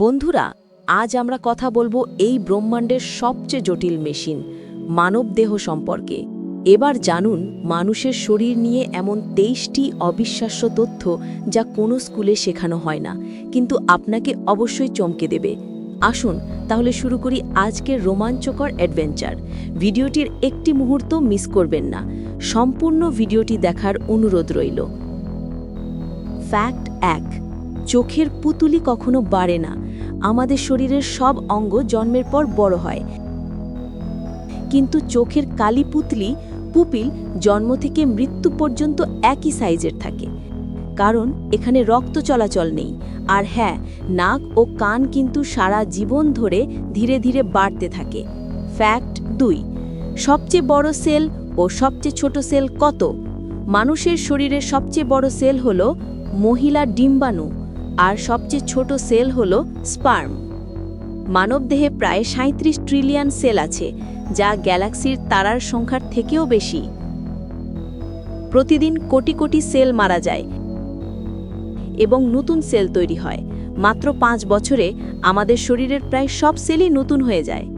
বন্ধুরা, আজ আমরা কথা বলব এই ব্রহ্মাণ্ডের সবচেয়ে জটিল মেশিন মানবদেহ সম্পর্কে। এবার জানুন, মানুষের শরীর নিয়ে এমন তেইশটি অবিশ্বাস্য তথ্য যা কোনো স্কুলে শেখানো হয় না, কিন্তু আপনাকে অবশ্যই চমকে দেবে। আসুন, তাহলে শুরু করি আজকের রোমাঞ্চকর অ্যাডভেঞ্চার। ভিডিওটির একটি মুহূর্ত মিস করবেন না, সম্পূর্ণ ভিডিওটি দেখার অনুরোধ রইল। ফ্যাক্ট এক, চোখের পুতুলি কখনো বাড়ে না আমাদের শরীরের সব অঙ্গ জন্মের পর বড় হয়। কিন্তু চোখের কালি পুতলি, পুপিল জন্ম থেকে মৃত্যু পর্যন্ত একই সাইজের থাকে। কারণ এখানে রক্ত চলাচল নেই। আর হ্যাঁ নাক ও কান কিন্তু সারা জীবন ধরে ধীরে ধীরে বাড়তে থাকে। ফ্যাক্ট দুই, সবচেয়ে বড় সেল ও সবচেয়ে ছোট সেল কত? মানুষের শরীরের সবচেয়ে বড় সেল হল মহিলা ডিম্বাণু। আর সবচেয়ে ছোট সেল হল স্পার্ম। মানবদেহে প্রায় সাঁত্রিশ ট্রিলিয়ন সেল আছে, যা গ্যালাক্সির তারার সংখ্যার থেকেও বেশি। প্রতিদিন কোটি কোটি সেল মারা যায় এবং নতুন সেল তৈরি হয়। মাত্র পাঁচ বছরে আমাদের শরীরের প্রায় সব সেলই নতুন হয়ে যায়।